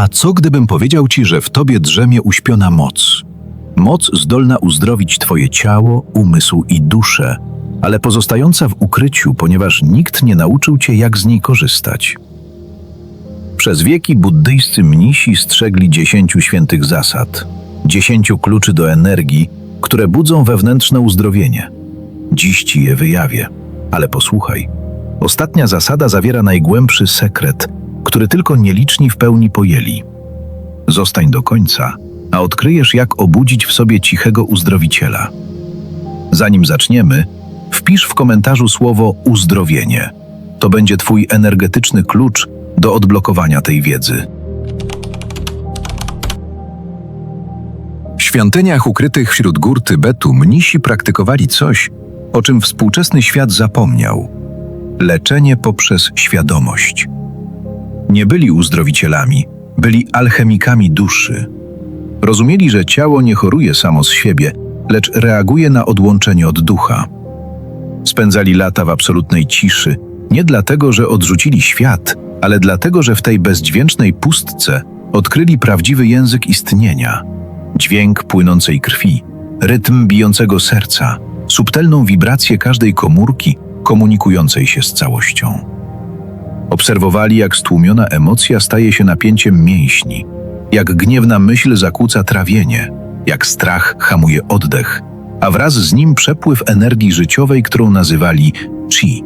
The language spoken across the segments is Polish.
A co gdybym powiedział ci, że w tobie drzemie uśpiona moc? Moc zdolna uzdrowić twoje ciało, umysł i duszę, ale pozostająca w ukryciu, ponieważ nikt nie nauczył cię, jak z niej korzystać. Przez wieki buddyjscy mnisi strzegli dziesięciu świętych zasad, dziesięciu kluczy do energii, które budzą wewnętrzne uzdrowienie. Dziś ci je wyjawię, ale posłuchaj. Ostatnia zasada zawiera najgłębszy sekret, który tylko nieliczni w pełni pojęli. Zostań do końca, a odkryjesz, jak obudzić w sobie cichego uzdrowiciela. Zanim zaczniemy, wpisz w komentarzu słowo uzdrowienie. To będzie Twój energetyczny klucz do odblokowania tej wiedzy. W świątyniach ukrytych wśród gór Tybetu mnisi praktykowali coś, o czym współczesny świat zapomniał leczenie poprzez świadomość. Nie byli uzdrowicielami, byli alchemikami duszy. Rozumieli, że ciało nie choruje samo z siebie, lecz reaguje na odłączenie od ducha. Spędzali lata w absolutnej ciszy, nie dlatego, że odrzucili świat, ale dlatego, że w tej bezdźwięcznej pustce odkryli prawdziwy język istnienia dźwięk płynącej krwi, rytm bijącego serca, subtelną wibrację każdej komórki komunikującej się z całością. Obserwowali, jak stłumiona emocja staje się napięciem mięśni, jak gniewna myśl zakłóca trawienie, jak strach hamuje oddech, a wraz z nim przepływ energii życiowej, którą nazywali chi.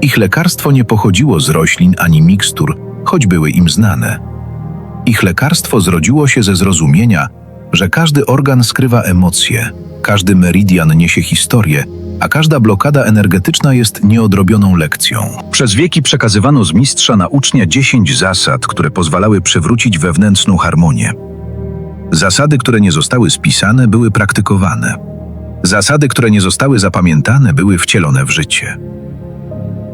Ich lekarstwo nie pochodziło z roślin ani mikstur, choć były im znane. Ich lekarstwo zrodziło się ze zrozumienia, że każdy organ skrywa emocje, każdy meridian niesie historię, a każda blokada energetyczna jest nieodrobioną lekcją. Przez wieki przekazywano z mistrza na ucznia 10 zasad, które pozwalały przywrócić wewnętrzną harmonię. Zasady, które nie zostały spisane, były praktykowane. Zasady, które nie zostały zapamiętane, były wcielone w życie.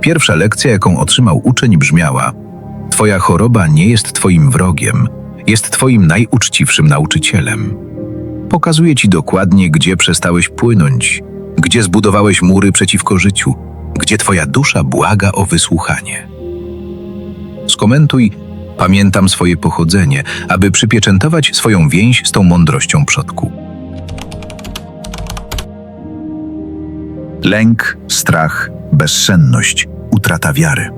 Pierwsza lekcja, jaką otrzymał uczeń, brzmiała: Twoja choroba nie jest Twoim wrogiem, jest Twoim najuczciwszym nauczycielem. Pokazuje Ci dokładnie, gdzie przestałeś płynąć, gdzie zbudowałeś mury przeciwko życiu, gdzie Twoja dusza błaga o wysłuchanie. Skomentuj, pamiętam swoje pochodzenie, aby przypieczętować swoją więź z tą mądrością przodku. Lęk, strach, bezsenność, utrata wiary.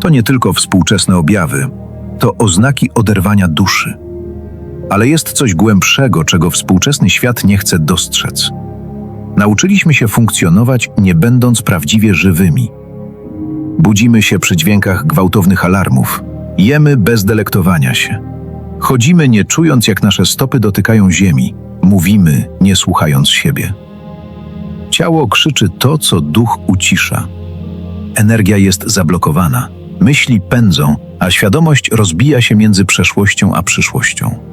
To nie tylko współczesne objawy, to oznaki oderwania duszy. Ale jest coś głębszego, czego współczesny świat nie chce dostrzec. Nauczyliśmy się funkcjonować, nie będąc prawdziwie żywymi. Budzimy się przy dźwiękach gwałtownych alarmów, jemy bez delektowania się. Chodzimy nie czując, jak nasze stopy dotykają ziemi, mówimy, nie słuchając siebie. Ciało krzyczy to, co duch ucisza. Energia jest zablokowana, myśli pędzą, a świadomość rozbija się między przeszłością a przyszłością.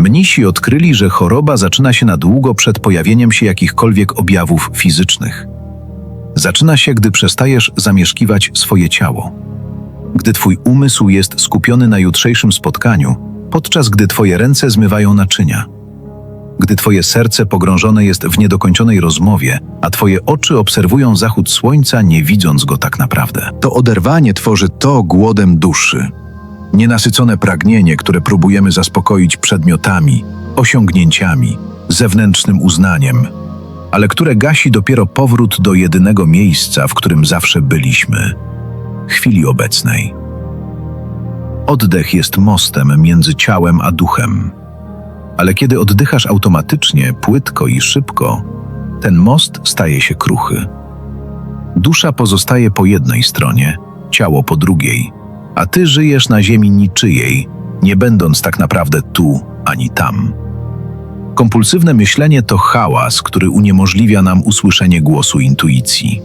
Mnisi odkryli, że choroba zaczyna się na długo przed pojawieniem się jakichkolwiek objawów fizycznych. Zaczyna się, gdy przestajesz zamieszkiwać swoje ciało. Gdy twój umysł jest skupiony na jutrzejszym spotkaniu, podczas gdy twoje ręce zmywają naczynia. Gdy twoje serce pogrążone jest w niedokończonej rozmowie, a twoje oczy obserwują zachód słońca, nie widząc go tak naprawdę. To oderwanie tworzy to głodem duszy. Nienasycone pragnienie, które próbujemy zaspokoić przedmiotami, osiągnięciami, zewnętrznym uznaniem, ale które gasi dopiero powrót do jedynego miejsca, w którym zawsze byliśmy chwili obecnej. Oddech jest mostem między ciałem a duchem. Ale kiedy oddychasz automatycznie, płytko i szybko, ten most staje się kruchy. Dusza pozostaje po jednej stronie, ciało po drugiej, a ty żyjesz na ziemi niczyjej, nie będąc tak naprawdę tu ani tam. Kompulsywne myślenie to hałas, który uniemożliwia nam usłyszenie głosu intuicji.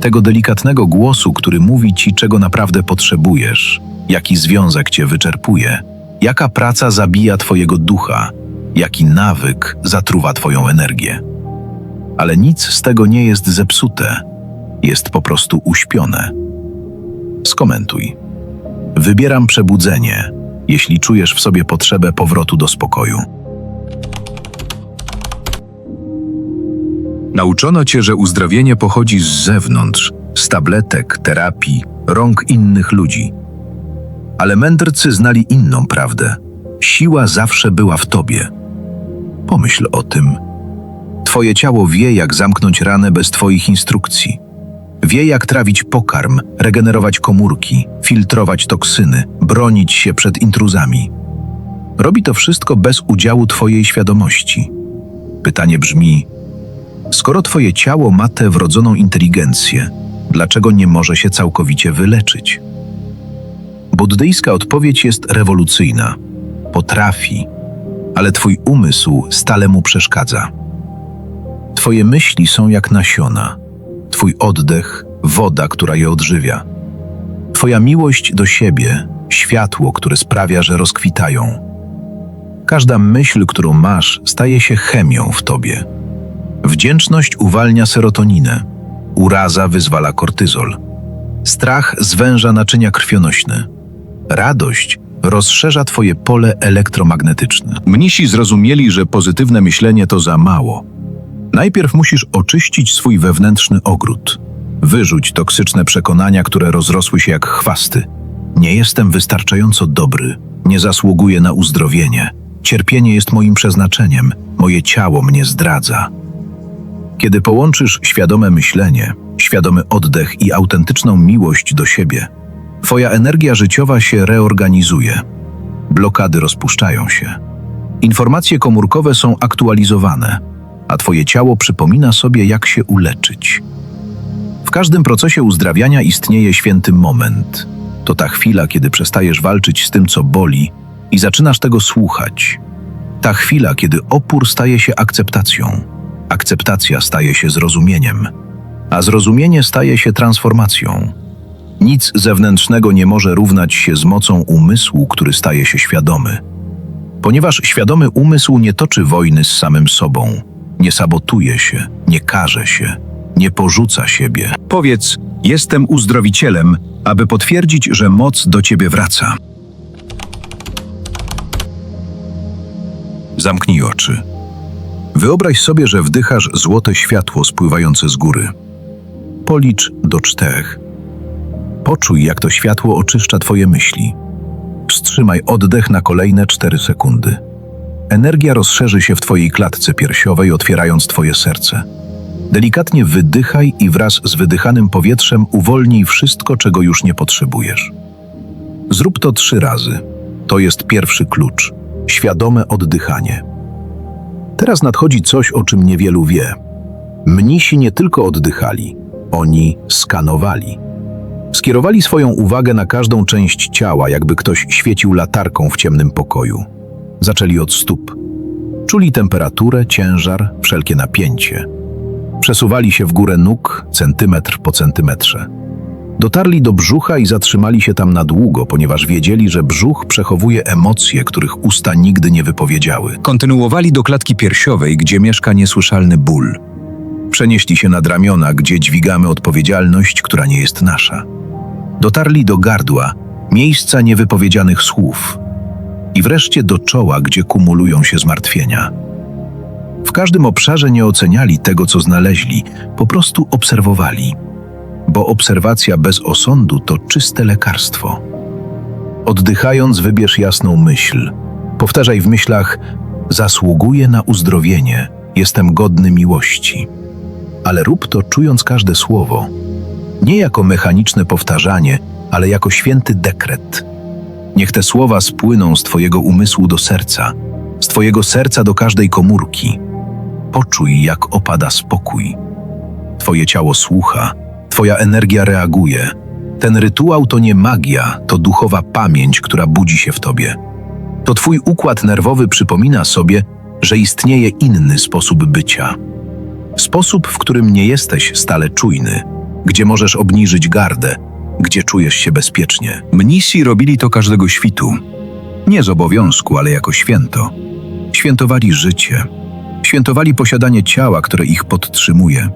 Tego delikatnego głosu, który mówi ci, czego naprawdę potrzebujesz, jaki związek cię wyczerpuje, jaka praca zabija twojego ducha, jaki nawyk zatruwa twoją energię. Ale nic z tego nie jest zepsute, jest po prostu uśpione. Skomentuj. Wybieram przebudzenie, jeśli czujesz w sobie potrzebę powrotu do spokoju. Nauczono cię, że uzdrowienie pochodzi z zewnątrz, z tabletek, terapii, rąk innych ludzi. Ale mędrcy znali inną prawdę. Siła zawsze była w tobie. Pomyśl o tym. Twoje ciało wie, jak zamknąć ranę bez twoich instrukcji. Wie, jak trawić pokarm, regenerować komórki, filtrować toksyny, bronić się przed intruzami. Robi to wszystko bez udziału twojej świadomości. Pytanie brzmi: skoro twoje ciało ma tę wrodzoną inteligencję, dlaczego nie może się całkowicie wyleczyć? Buddyjska odpowiedź jest rewolucyjna. Potrafi, ale twój umysł stale mu przeszkadza. Twoje myśli są jak nasiona, twój oddech woda, która je odżywia. Twoja miłość do siebie światło, które sprawia, że rozkwitają. Każda myśl, którą masz, staje się chemią w tobie. Wdzięczność uwalnia serotoninę, uraza wyzwala kortyzol, strach zwęża naczynia krwionośne, radość rozszerza twoje pole elektromagnetyczne. Mnisi zrozumieli, że pozytywne myślenie to za mało. Najpierw musisz oczyścić swój wewnętrzny ogród. Wyrzuć toksyczne przekonania, które rozrosły się jak chwasty. Nie jestem wystarczająco dobry, nie zasługuję na uzdrowienie. Cierpienie jest moim przeznaczeniem, moje ciało mnie zdradza. Kiedy połączysz świadome myślenie, świadomy oddech i autentyczną miłość do siebie, Twoja energia życiowa się reorganizuje. Blokady rozpuszczają się. Informacje komórkowe są aktualizowane, a Twoje ciało przypomina sobie, jak się uleczyć. W każdym procesie uzdrawiania istnieje święty moment. To ta chwila, kiedy przestajesz walczyć z tym, co boli i zaczynasz tego słuchać. Ta chwila, kiedy opór staje się akceptacją, akceptacja staje się zrozumieniem, a zrozumienie staje się transformacją. Nic zewnętrznego nie może równać się z mocą umysłu, który staje się świadomy. Ponieważ świadomy umysł nie toczy wojny z samym sobą, nie sabotuje się, nie karze się, nie porzuca siebie. Powiedz, jestem uzdrowicielem, aby potwierdzić, że moc do ciebie wraca. Zamknij oczy. Wyobraź sobie, że wdychasz złote światło spływające z góry. Policz do czterech. Poczuj, jak to światło oczyszcza Twoje myśli. Wstrzymaj oddech na kolejne cztery sekundy. Energia rozszerzy się w Twojej klatce piersiowej, otwierając Twoje serce. Delikatnie wydychaj i wraz z wydychanym powietrzem uwolnij wszystko, czego już nie potrzebujesz. Zrób to trzy razy. To jest pierwszy klucz świadome oddychanie. Teraz nadchodzi coś, o czym niewielu wie. Mnisi nie tylko oddychali, oni skanowali. Skierowali swoją uwagę na każdą część ciała, jakby ktoś świecił latarką w ciemnym pokoju. Zaczęli od stóp. Czuli temperaturę, ciężar, wszelkie napięcie. Przesuwali się w górę nóg, centymetr po centymetrze. Dotarli do brzucha i zatrzymali się tam na długo, ponieważ wiedzieli, że brzuch przechowuje emocje, których usta nigdy nie wypowiedziały. Kontynuowali do klatki piersiowej, gdzie mieszka niesłyszalny ból. Przenieśli się nad ramiona, gdzie dźwigamy odpowiedzialność, która nie jest nasza. Dotarli do gardła, miejsca niewypowiedzianych słów. I wreszcie do czoła, gdzie kumulują się zmartwienia. W każdym obszarze nie oceniali tego, co znaleźli, po prostu obserwowali bo obserwacja bez osądu to czyste lekarstwo. Oddychając, wybierz jasną myśl. Powtarzaj w myślach: Zasługuję na uzdrowienie, jestem godny miłości. Ale rób to czując każde słowo, nie jako mechaniczne powtarzanie, ale jako święty dekret. Niech te słowa spłyną z Twojego umysłu do serca, z Twojego serca do każdej komórki. Poczuj, jak opada spokój. Twoje ciało słucha, Twoja energia reaguje. Ten rytuał to nie magia, to duchowa pamięć, która budzi się w tobie. To Twój układ nerwowy przypomina sobie, że istnieje inny sposób bycia. Sposób, w którym nie jesteś stale czujny, gdzie możesz obniżyć gardę, gdzie czujesz się bezpiecznie. Mnisi robili to każdego świtu. Nie z obowiązku, ale jako święto. Świętowali życie. Świętowali posiadanie ciała, które ich podtrzymuje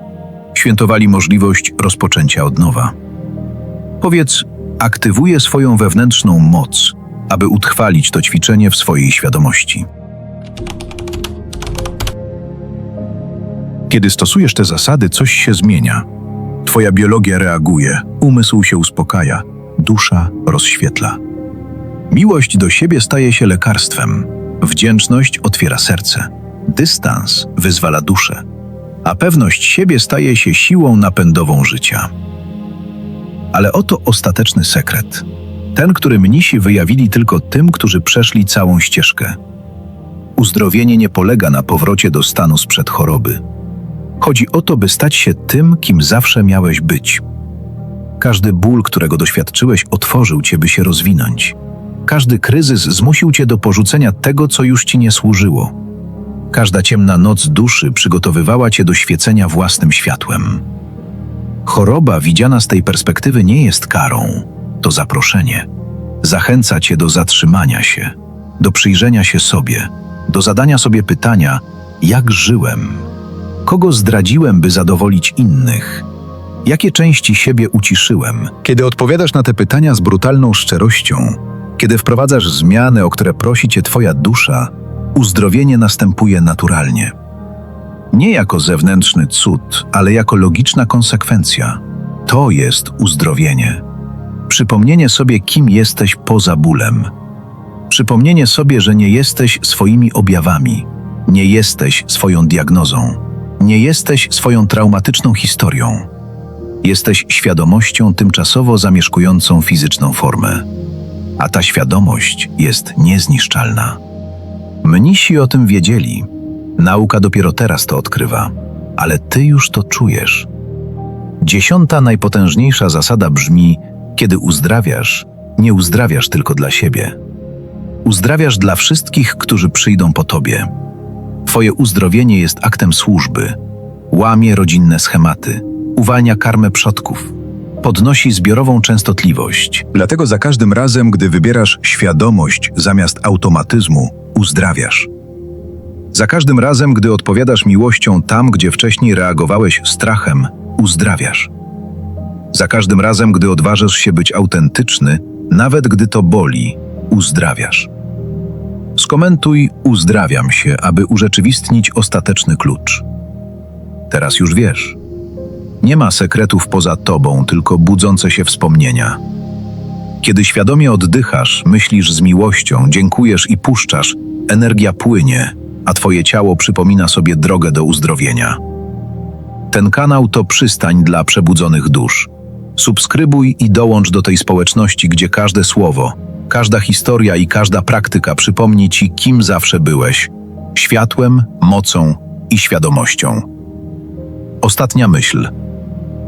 świętowali możliwość rozpoczęcia od nowa. Powiedz, aktywuję swoją wewnętrzną moc, aby utrwalić to ćwiczenie w swojej świadomości. Kiedy stosujesz te zasady, coś się zmienia. Twoja biologia reaguje, umysł się uspokaja, dusza rozświetla. Miłość do siebie staje się lekarstwem. Wdzięczność otwiera serce. Dystans wyzwala duszę. A pewność siebie staje się siłą napędową życia. Ale oto ostateczny sekret. Ten, który mnisi wyjawili tylko tym, którzy przeszli całą ścieżkę. Uzdrowienie nie polega na powrocie do stanu sprzed choroby. Chodzi o to, by stać się tym, kim zawsze miałeś być. Każdy ból, którego doświadczyłeś, otworzył cię, by się rozwinąć. Każdy kryzys zmusił cię do porzucenia tego, co już ci nie służyło. Każda ciemna noc duszy przygotowywała cię do świecenia własnym światłem. Choroba widziana z tej perspektywy nie jest karą, to zaproszenie. Zachęca cię do zatrzymania się, do przyjrzenia się sobie, do zadania sobie pytania: jak żyłem? Kogo zdradziłem, by zadowolić innych? Jakie części siebie uciszyłem? Kiedy odpowiadasz na te pytania z brutalną szczerością, kiedy wprowadzasz zmiany, o które prosi cię Twoja dusza, uzdrowienie następuje naturalnie. Nie jako zewnętrzny cud, ale jako logiczna konsekwencja. To jest uzdrowienie. Przypomnienie sobie, kim jesteś poza bólem. Przypomnienie sobie, że nie jesteś swoimi objawami, nie jesteś swoją diagnozą, nie jesteś swoją traumatyczną historią. Jesteś świadomością tymczasowo zamieszkującą fizyczną formę, a ta świadomość jest niezniszczalna. Mnisi o tym wiedzieli. Nauka dopiero teraz to odkrywa, ale ty już to czujesz. Dziesiąta najpotężniejsza zasada brzmi: kiedy uzdrawiasz, nie uzdrawiasz tylko dla siebie. Uzdrawiasz dla wszystkich, którzy przyjdą po tobie. Twoje uzdrowienie jest aktem służby, łamie rodzinne schematy, uwalnia karmę przodków, podnosi zbiorową częstotliwość. Dlatego za każdym razem, gdy wybierasz świadomość zamiast automatyzmu, uzdrawiasz. Za każdym razem, gdy odpowiadasz miłością tam, gdzie wcześniej reagowałeś strachem, uzdrawiasz. Za każdym razem, gdy odważasz się być autentyczny, nawet gdy to boli, uzdrawiasz. Skomentuj uzdrawiam się, aby urzeczywistnić ostateczny klucz. Teraz już wiesz. Nie ma sekretów poza tobą, tylko budzące się wspomnienia. Kiedy świadomie oddychasz, myślisz z miłością, dziękujesz i puszczasz, energia płynie, a twoje ciało przypomina sobie drogę do uzdrowienia. Ten kanał to przystań dla przebudzonych dusz. Subskrybuj i dołącz do tej społeczności, gdzie każde słowo, każda historia i każda praktyka przypomni ci, kim zawsze byłeś światłem, mocą i świadomością. Ostatnia myśl.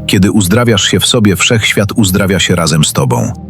Kiedy uzdrawiasz się w sobie, wszechświat uzdrawia się razem z tobą.